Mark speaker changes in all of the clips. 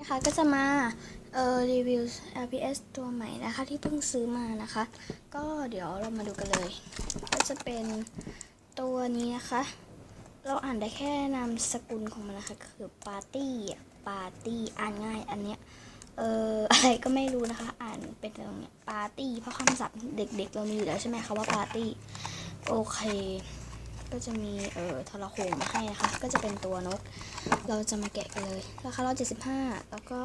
Speaker 1: นะคะก็จะมาเอ่อรีวิว LPS ตัวใหม่นะคะที่เพิ่งซื้อมานะคะ ก็เดี๋ยวเรามาดูกันเลย ก็จะเป็นตัวนี้นะคะ เราอ่านได้แค่นามสกุลของมันนะคะคือปาร์ตี้ปาร์ตี้อ่านง่ายอันเนี้ยเอ่ออะไรก็ไม่รู้นะคะ อ่านเป็นตรงเนี้ยปาร์ตี้เพราะคำศัพท์เด็กๆเรามีอยู่แล้วใช่ไหมคะว่าปาร์ตี้โอเค ก็จะมีเอ่อทรโขงมาให้นะคะ ก็จะเป็นตัวนก เราจะมาแกะกันเลย ราคาเรา75แล้วก็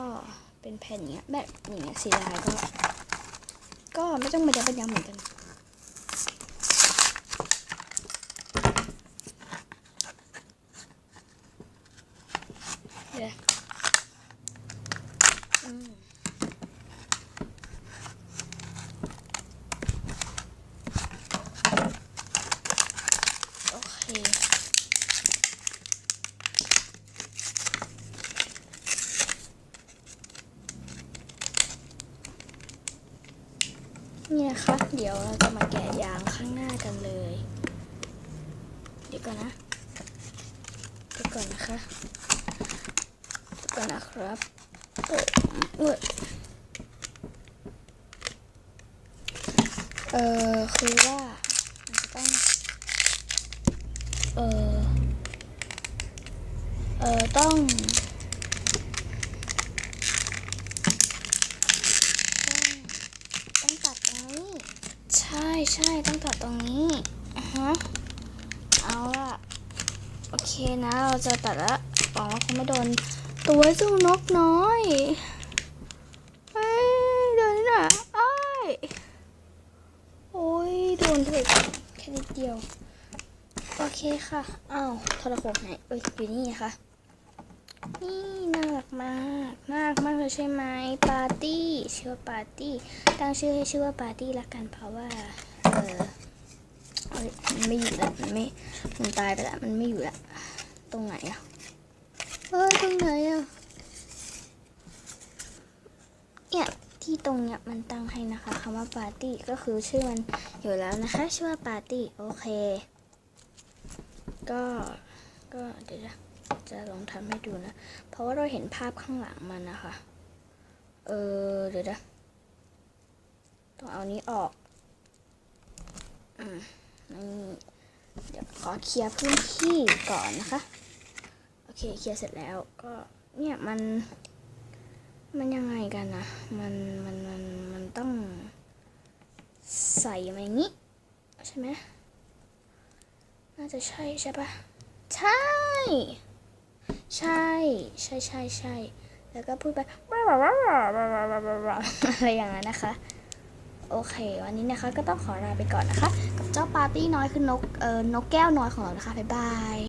Speaker 1: เป็นแผ่นอย่างเงี้ยแบบอย่างเงี้ยสีลายก็ ก็ไม่ต้องมาจะเป็นยำเหมือนกันเดี๋ยวอืมโอเค นี่นะคะ เดี๋ยวเราจะมาแกะยางข้างหน้ากันเลย เดี๋ยวก่อนนะ เดี๋ยวก่อนนะคะ เดี๋ยวก่อนนะครับเออเออคือว่ามันจะต้อง เออเออต้องตัดตรงนี้ ใช่ใช่ต้องตัดตรงนี้อะฮะเอาละโอเคนะ เราจะตัดละหวังว่าคงไม่โดน ตัวเจุ้นกน้อยเฮ้ยโดนนี่น่ะอ้ายโอ้ยโดนเถอะแค่นิดเดียว โอเคค่ะอ้าวโทรโขงไหนเอ้ยอยู่นี่ค่ะนี่น่ารักมาก น่ารักมากเลยใช่ไหมปาร์ตี้ชื่อว่าปาร์ตี้ตั้งชื่อให้ชื่อว่าปาร์ตี้ละกันเพราะว่าเออเอ้ยมันไม่อยู่ล้วมันไม่มันตายไปล้วมันไม่อยู่ล้วตรงไหนอะเออตรงไหนอะเนี่ยที่ตรงเนี้ยมันตั้งให้นะคะคำว่าปาร์ตี้ก็คือชื่อมันอยู่แล้วนะคะชื่อว่าปาร์ตี้โอเค ก็ก็เดี๋ยวจะลองทำให้ดูนะ เพราะว่าเราเห็นภาพข้างหลังมันนะคะ เออเดี๋ยวนะต้องเอานี้ออกอืมเดี๋ยวขอเคลียร์พื้นที่ก่อนนะคะ โอเคเคลียร์เสร็จแล้วก็เนี่ยมัน มันยังไงกันนะมันมันมันมันต้องใส่มาอย่างนี้ ใช่ไหมน่าจะใช่ใช่ปะใช่ ใช่ใช่ใช่ใช่แล้วก็พูดไป อะไรอย่างนั้นนะคะ โอเค วันนี้นะคะก็ต้องขอลาไปก่อนนะคะ กับเจ้าปาร์ตี้น้อยคือนกเอ่อนกแก้วน้อยของเรานะคะ บ๊ายบาย